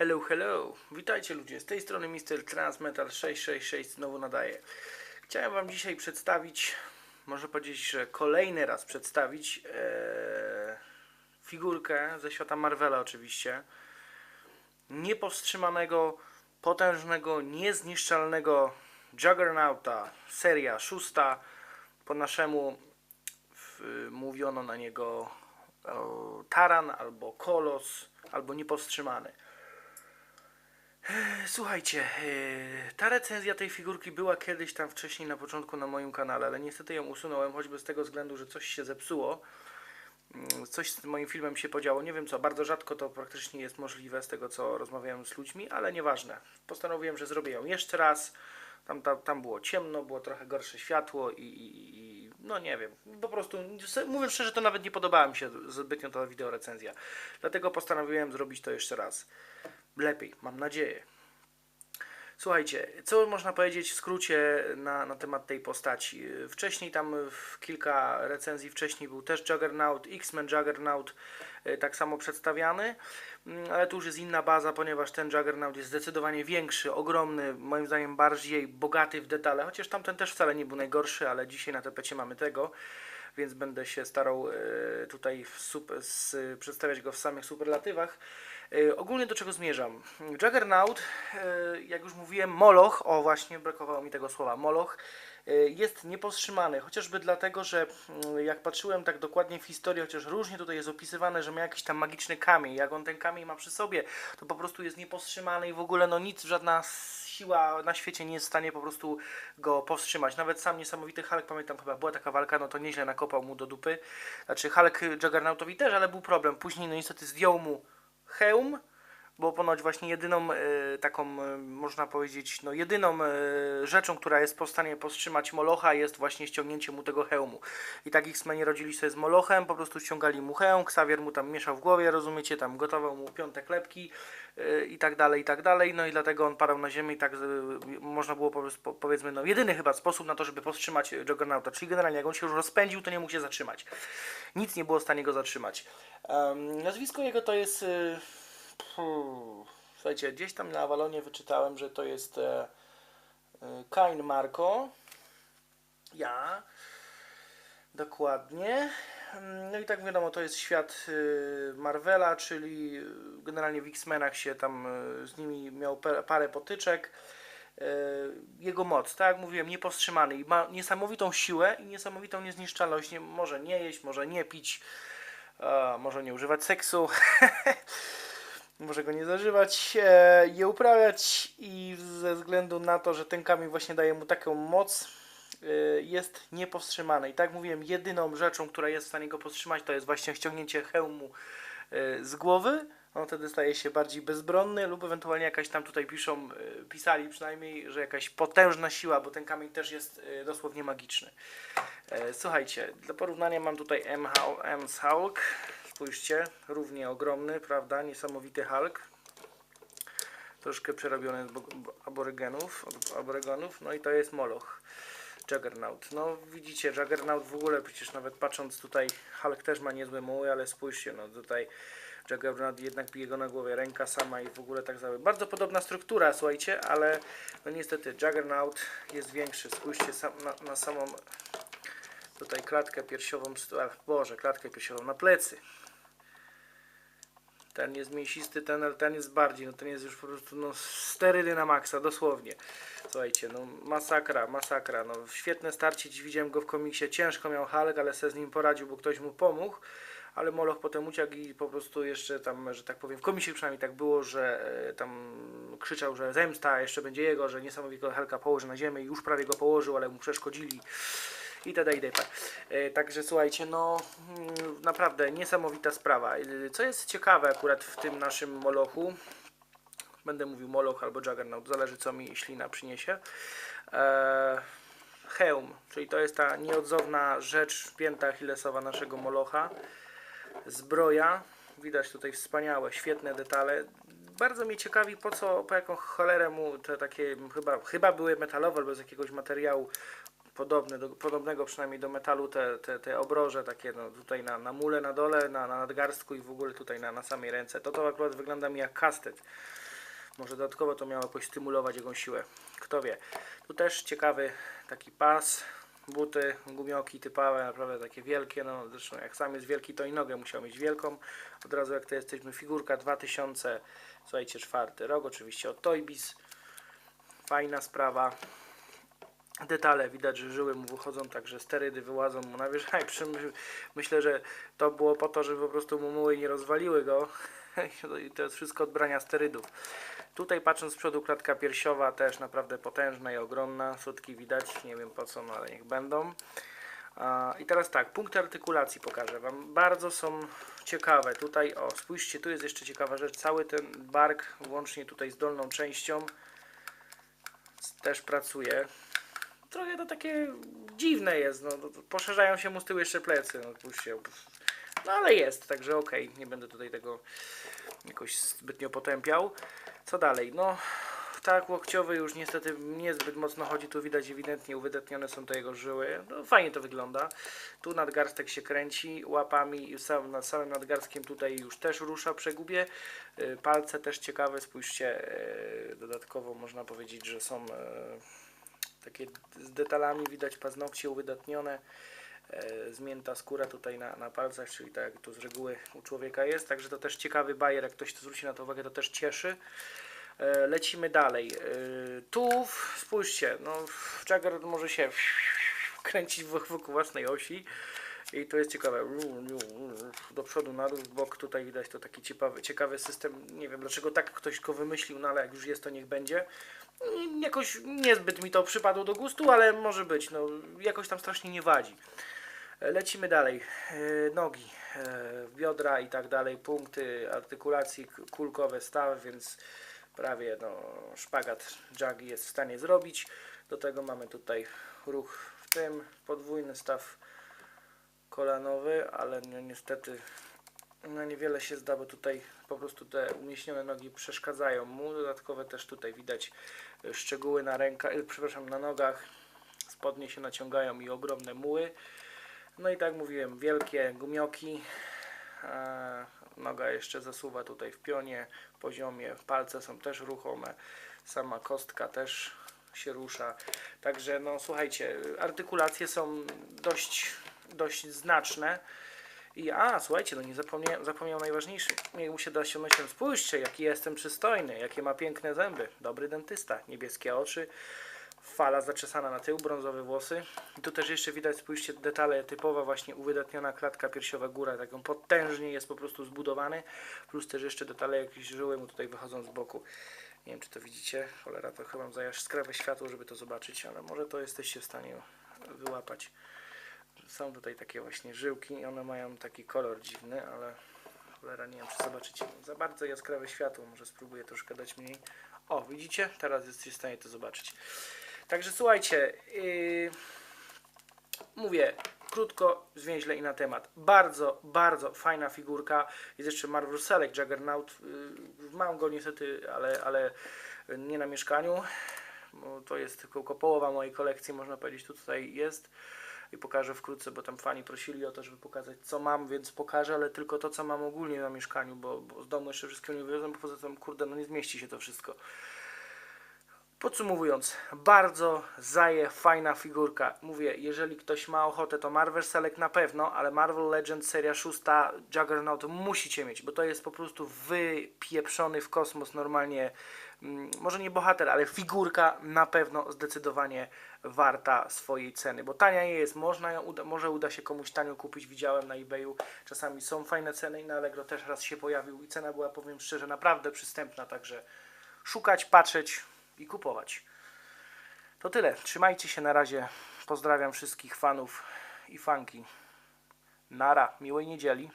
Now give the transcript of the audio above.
Hello, hello. Witajcie ludzie, z tej strony Mr. Transmetal 666 znowu nadaje. Chciałem wam dzisiaj przedstawić, może powiedzieć, że kolejny raz przedstawić e, figurkę ze świata Marvela oczywiście. Niepowstrzymanego, potężnego, niezniszczalnego Juggernauta, seria szósta. Po naszemu w, mówiono na niego o, Taran albo Kolos, albo Niepowstrzymany. Słuchajcie, e, ta recenzja tej figurki była kiedyś tam wcześniej na początku na moim kanale, ale niestety ją usunąłem, choćby z tego względu, że coś się zepsuło. Mm, Coś z moim filmem się podziało, nie wiem co, bardzo rzadko to praktycznie jest możliwe z tego co rozmawiałem z ludźmi, ale nieważne. Postanowiłem, że zrobię ją jeszcze raz. Tam, tam, tam było ciemno, było trochę gorsze światło i, i, i no nie wiem, po prostu mówiąc szczerze, to nawet nie podobała mi się zbytnio ta wideo recenzja. Dlatego postanowiłem zrobić to jeszcze raz. Lepiej, mam nadzieję. Słuchajcie, co można powiedzieć w skrócie na, na temat tej postaci? Wcześniej tam w kilka recenzji wcześniej był też Juggernaut, X-Men Juggernaut e, tak samo przedstawiany, Mm, ale tu już jest inna baza, ponieważ ten Juggernaut jest zdecydowanie większy, ogromny, moim zdaniem bardziej bogaty w detale, chociaż tamten też wcale nie był najgorszy, ale dzisiaj na tapecie mamy tego, więc będę się starał e, tutaj w sup- s, przedstawiać go w samych superlatywach. E, Ogólnie do czego zmierzam? Juggernaut, e, jak już mówiłem, Moloch, o właśnie brakowało mi tego słowa, Moloch, jest niepowstrzymany, chociażby dlatego, że mm, jak patrzyłem tak dokładnie w historii, chociaż różnie tutaj jest opisywane, że ma jakiś tam magiczny kamień, jak on ten kamień ma przy sobie, to po prostu jest niepowstrzymany i w ogóle no nic, żadna siła na świecie nie jest w stanie po prostu go powstrzymać. Nawet sam niesamowity Hulk, pamiętam chyba była taka walka, no to nieźle nakopał mu do dupy. Znaczy Hulk Juggernautowi też, ale był problem. Później no niestety zdjął mu hełm, bo ponoć właśnie jedyną e, taką, e, można powiedzieć, no jedyną e, rzeczą, która jest w stanie powstrzymać Molocha jest właśnie ściągnięcie mu tego hełmu. I tak X-Meni rodzili sobie z Molochem, po prostu ściągali mu hełm, Xavier mu tam mieszał w głowie, rozumiecie, tam gotował mu piąte klepki i tak dalej, i tak dalej, no i dlatego on padał na ziemię i tak można było po- powiedzmy, no jedyny chyba sposób na to, żeby powstrzymać Juggernauta, czyli generalnie jak on się już rozpędził, to nie mógł się zatrzymać. Nic nie było w stanie go zatrzymać. Em, nazwisko jego to jest... e, Puh. Słuchajcie, gdzieś tam na Avalonie wyczytałem, że to jest e, e, Kain Marco. Ja. Dokładnie. No i tak wiadomo, to jest świat y, Marvela, czyli generalnie w X-Menach się tam z nimi miał parę potyczek. Jego moc, tak jak mówiłem, niepowstrzymany i ma niesamowitą siłę i niesamowitą niezniszczalność. Nie, może nie jeść, może nie pić, może nie używać seksu. może go nie zażywać, e, je uprawiać i ze względu na to, że ten kamień właśnie daje mu taką moc, e, jest niepowstrzymany. I tak mówiłem, jedyną rzeczą, która jest w stanie go powstrzymać, to jest właśnie ściągnięcie hełmu e, z głowy. On wtedy staje się bardziej bezbronny lub ewentualnie jakaś tam tutaj piszą, e, pisali przynajmniej, że jakaś potężna siła, bo ten kamień też jest e, dosłownie magiczny. E, Słuchajcie, dla porównania mam tutaj M-Hulk, Hulk. Spójrzcie, równie ogromny, prawda? Niesamowity Hulk. Troszkę przerobiony z bo- bo- aborygenów, aborygonów. No i to jest Moloch. Juggernaut. No widzicie, Juggernaut w ogóle przecież nawet patrząc tutaj, Hulk też ma niezłe muły, ale spójrzcie, no tutaj Juggernaut jednak bije go na głowie, ręka sama i w ogóle tak dalej. Bardzo podobna struktura, słuchajcie, ale no niestety Juggernaut jest większy. Spójrzcie sam, na, na samą tutaj klatkę piersiową, Boże, klatkę piersiową na plecy. Ten jest mięsisty, ten, ten jest bardziej, no ten jest już po prostu no, sterydy na maksa, dosłownie. Słuchajcie, no masakra, masakra, no. Świetne starcie, widziałem go w komiksie, ciężko miał Hulk, ale se z nim poradził, bo ktoś mu pomógł, ale Moloch potem uciekł i po prostu jeszcze tam, że tak powiem, w komisji przynajmniej tak było, że e, tam krzyczał, że zemsta jeszcze będzie jego, że niesamowitego Hulka położy na ziemię i już prawie go położył, ale mu przeszkodzili i tada i depa. E, Także słuchajcie, no mm, naprawdę niesamowita sprawa. E, Co jest ciekawe akurat w tym naszym Molochu, będę mówił Moloch albo Juggernaut, zależy co mi ślina przyniesie. E, hełm, czyli to jest ta nieodzowna rzecz, pięta achillesowa naszego Molocha. Zbroja, widać tutaj wspaniałe, świetne detale. Bardzo mnie ciekawi, po co, po jaką cholerę mu te takie, chyba, chyba były metalowe albo z jakiegoś materiału podobne, do, podobnego przynajmniej do metalu te, te, te obroże takie no, tutaj na, na mule na dole, na, na nadgarstku i w ogóle tutaj na, na samej ręce. To to akurat wygląda mi jak kastet. Może dodatkowo to miało jakoś stymulować jego siłę. Kto wie. Tu też ciekawy taki pas, buty, gumioki typowe, naprawdę takie wielkie. No zresztą jak sam jest wielki, to i nogę musiał mieć wielką. Od razu jak to jesteśmy, figurka 2000, słuchajcie, czwarty rok, oczywiście od Toybis. Fajna sprawa. Detale widać, że żyły mu wychodzą, także sterydy wyłażą mu na wierzch. Myślę, że to było po to, żeby po prostu mu muły nie rozwaliły go. I to jest wszystko od brania sterydów. Tutaj patrząc z przodu klatka piersiowa też naprawdę potężna i ogromna. Sutki widać, nie wiem po co, no ale niech będą. I teraz tak, punkty artykulacji pokażę Wam. Bardzo są ciekawe. Tutaj, o, spójrzcie, tu jest jeszcze ciekawa rzecz. Cały ten bark, łącznie tutaj z dolną częścią, też pracuje. Trochę to takie dziwne jest. No, poszerzają się mu z tyłu jeszcze plecy. No, spójrzcie. No ale jest, także okej, nie będę tutaj tego jakoś zbytnio potępiał. Co dalej? No, tak, łokciowy już niestety niezbyt mocno chodzi, tu widać ewidentnie uwydatnione są te jego żyły. No, fajnie to wygląda. Tu nadgarstek się kręci łapami i sam, nad samym nadgarstkiem tutaj już też rusza przegubie. Y, Palce też ciekawe, spójrzcie, y, dodatkowo można powiedzieć, że są y, takie z detalami, widać paznokcie uwydatnione e, zmięta skóra tutaj na, na palcach, czyli tak jak to z reguły u człowieka jest, także to też ciekawy bajer, jak ktoś to zwróci na to uwagę, to też cieszy. E, Lecimy dalej. E, Tu spójrzcie, no Jagger może się kręcić wok- wokół własnej osi i to jest ciekawe. Do przodu, na dół, bok tutaj widać to taki ciekawy, ciekawy system. Nie wiem dlaczego tak ktoś go wymyślił, no ale jak już jest to niech będzie. Jakoś niezbyt mi to przypadło do gustu, ale może być. No, jakoś tam strasznie nie wadzi. Lecimy dalej. E, Nogi, e, biodra i tak dalej, punkty artykulacji kulkowe stawy, więc prawie no, szpagat Jagi jest w stanie zrobić. Do tego mamy tutaj ruch w tym, podwójny staw kolanowy, ale no, niestety no, niewiele się zda, bo tutaj po prostu te umieśnione nogi przeszkadzają mu. Dodatkowe też tutaj widać e, szczegóły na rękach, e, przepraszam, na nogach. Spodnie się naciągają i ogromne muły. No i tak mówiłem, wielkie gumioki. Noga jeszcze zasuwa tutaj w pionie, poziomie. Palce są też ruchome. Sama kostka też się rusza. Także no słuchajcie, artykulacje są dość, dość znaczne. I a, słuchajcie, no nie zapomniałem, zapomniałem najważniejszy. Niech mu się da osiągnąć ten, spójrzcie, jaki jestem przystojny, jakie ma piękne zęby. Dobry dentysta, niebieskie oczy, fala zaczesana na tył, brązowe włosy. I tu też jeszcze widać, spójrzcie, detale typowa właśnie uwydatniona klatka piersiowa góra, taką potężnie jest po prostu zbudowany, plus też jeszcze detale jakieś żyły mu tutaj wychodzą z boku. Nie wiem, czy to widzicie, cholera, to chyba za skrawe światło, żeby to zobaczyć, ale może to jesteście w stanie wyłapać. Są tutaj takie właśnie żyłki i one mają taki kolor dziwny, ale cholera, nie wiem, czy zobaczycie. Za bardzo jaskrawe światło, może spróbuję troszkę dać mniej. O, widzicie? Teraz jesteście w stanie to zobaczyć. Także słuchajcie, yy, mówię krótko, zwięźle i na temat. Bardzo, bardzo fajna figurka. Jest jeszcze Marvel Select Juggernaut. Yy, mam go niestety, ale, ale nie na mieszkaniu, to jest tylko połowa mojej kolekcji, można powiedzieć, tu tutaj jest i pokażę wkrótce, bo tam fani prosili o to, żeby pokazać co mam, więc pokażę, ale tylko to, co mam ogólnie na mieszkaniu, bo, bo z domu jeszcze wszystkiego nie wywiozłem, poza tym, kurde, no nie zmieści się to wszystko. Podsumowując, bardzo zaje fajna figurka. Mówię, jeżeli ktoś ma ochotę, to Marvel Select na pewno, ale Marvel Legends seria 6 Juggernaut musicie mieć, bo to jest po prostu wypieprzony w kosmos normalnie, może nie bohater, ale figurka na pewno zdecydowanie warta swojej ceny, bo tania nie jest, można ją uda, może uda się komuś tanio kupić, widziałem na eBayu, czasami są fajne ceny i na Allegro też raz się pojawił i cena była, powiem szczerze, naprawdę przystępna, także szukać, patrzeć i kupować. To tyle. Trzymajcie się na razie. Pozdrawiam wszystkich fanów i fanki. Nara, miłej niedzieli.